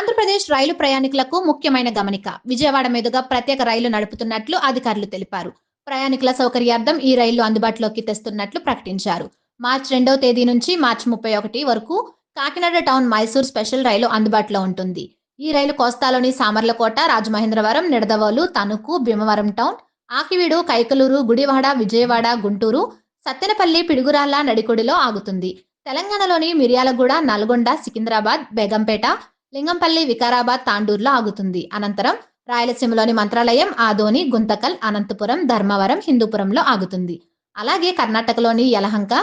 ఆంధ్రప్రదేశ్ రైలు ప్రయాణికులకు ముఖ్యమైన గమనిక. విజయవాడ మీదుగా ప్రత్యేక రైలు నడుపుతున్నట్లు అధికారులు తెలిపారు. ప్రయాణికుల సౌకర్యార్థం ఈ రైలు అందుబాటులోకి తెస్తున్నట్లు ప్రకటించారు. మార్చి రెండవ తేదీ నుంచి మార్చి ముప్పై ఒకటి వరకు కాకినాడ టౌన్ మైసూర్ స్పెషల్ రైలు అందుబాటులో ఉంటుంది. ఈ రైలు కోస్తాలోని సామర్లకోట రాజమహేంద్రవరం నిడదవోలు తణుకు భీమవరం టౌన్ ఆకివీడు కైకలూరు గుడివాడ విజయవాడ గుంటూరు సత్తెనపల్లి పిడుగురాళ్ళ నడికొడిలో ఆగుతుంది. తెలంగాణలోని మిర్యాలగూడ నల్గొండ సికింద్రాబాద్ బేగంపేట లింగంపల్లి వికారాబాద్ తాండూరులో ఆగుతుంది. అనంతరం రాయలసీమలోని మంత్రాలయం ఆదోని గుంతకల్ అనంతపురం ధర్మవరం హిందూపురంలో ఆగుతుంది. అలాగే కర్ణాటకలోని యలహంక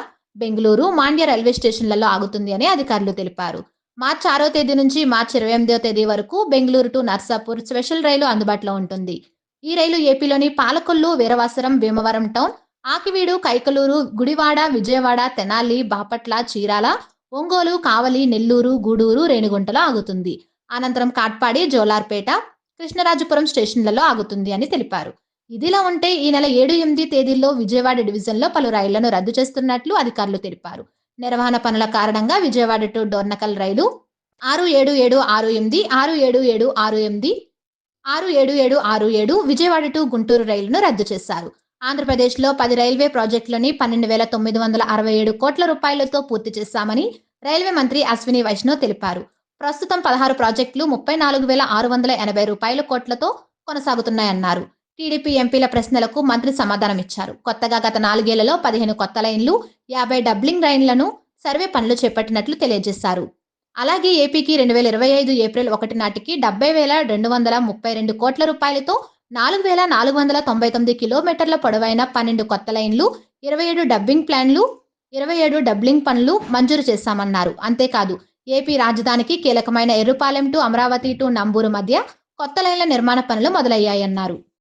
బెంగళూరు మాండ్య రైల్వే స్టేషన్లలో ఆగుతుంది అని అధికారులు తెలిపారు. మార్చి ఆరో తేదీ నుంచి మార్చి ఇరవై ఎనిమిదో తేదీ వరకు బెంగళూరు టు నర్సాపూర్ స్పెషల్ రైలు అందుబాటులో ఉంటుంది. ఈ రైలు ఏపీలోని పాలకొల్లు వీరవాసరం భీమవరం టౌన్ ఆకివీడు కైకలూరు గుడివాడ విజయవాడ తెనాలి బాపట్ల చీరాల ఒంగోలు కావలి నెల్లూరు గూడూరు రేణిగుంటలో ఆగుతుంది. అనంతరం కాట్పాడి జోలార్పేట కృష్ణరాజపురం స్టేషన్లలో ఆగుతుంది అని తెలిపారు. ఇదిలా ఉంటే ఈ నెల ఏడు ఎనిమిది తేదీల్లో విజయవాడ డివిజన్లో పలు రైళ్ళను రద్దు చేస్తున్నట్లు అధికారులు తెలిపారు. నిర్వహణ పనుల కారణంగా విజయవాడ టు డోర్నకల్ రైలు ఆరు ఏడు ఏడు ఆరు ఎనిమిది ఆరు ఏడు ఏడు ఆరు ఎనిమిది ఆరు ఏడు ఏడు ఆరు ఏడు విజయవాడ టు గుంటూరు రైలును రద్దు చేశారు. ఆంధ్రప్రదేశ్లో పది రైల్వే ప్రాజెక్టులని పన్నెండు వేల తొమ్మిది వందల అరవై ఏడు కోట్ల రూపాయలతో పూర్తి చేశామని రైల్వే మంత్రి అశ్విని వైష్ణవ్ తెలిపారు. ప్రస్తుతం పదహారు ప్రాజెక్టులు ముప్పై నాలుగు వేల ఆరు వందల ఎనభై రూపాయల కోట్లతో కొనసాగుతున్నాయన్నారు. టీడీపీ ఎంపీల ప్రశ్నలకు మంత్రి సమాధానం ఇచ్చారు. కొత్తగా గత నాలుగేళ్ళలో పదిహేను కొత్త లైన్లు యాభై డబ్లింగ్ లైన్లను సర్వే పనులు చేపట్టినట్లు తెలియజేశారు. అలాగే ఏపీకి రెండు వేల ఇరవై ఐదు ఏప్రిల్ ఒకటి నాటికి డెబ్బై వేల రెండు వందల ముప్పై రెండు కోట్ల రూపాయలతో నాలుగు వేల నాలుగు వందల తొంభై తొమ్మిది కిలోమీటర్ల పొడవైన పన్నెండు కొత్త లైన్లు ఇరవై ఏడు డబ్బింగ్ ప్లాన్లు ఇరవై ఏడు డబ్లింగ్ పనులు మంజూరు చేశామన్నారు. అంతేకాదు ఏపీ రాజధానికి కీలకమైన ఎర్రుపాలెం టు అమరావతి టు నంబూరు మధ్య కొత్త లైన్ల నిర్మాణ పనులు మొదలయ్యాయన్నారు.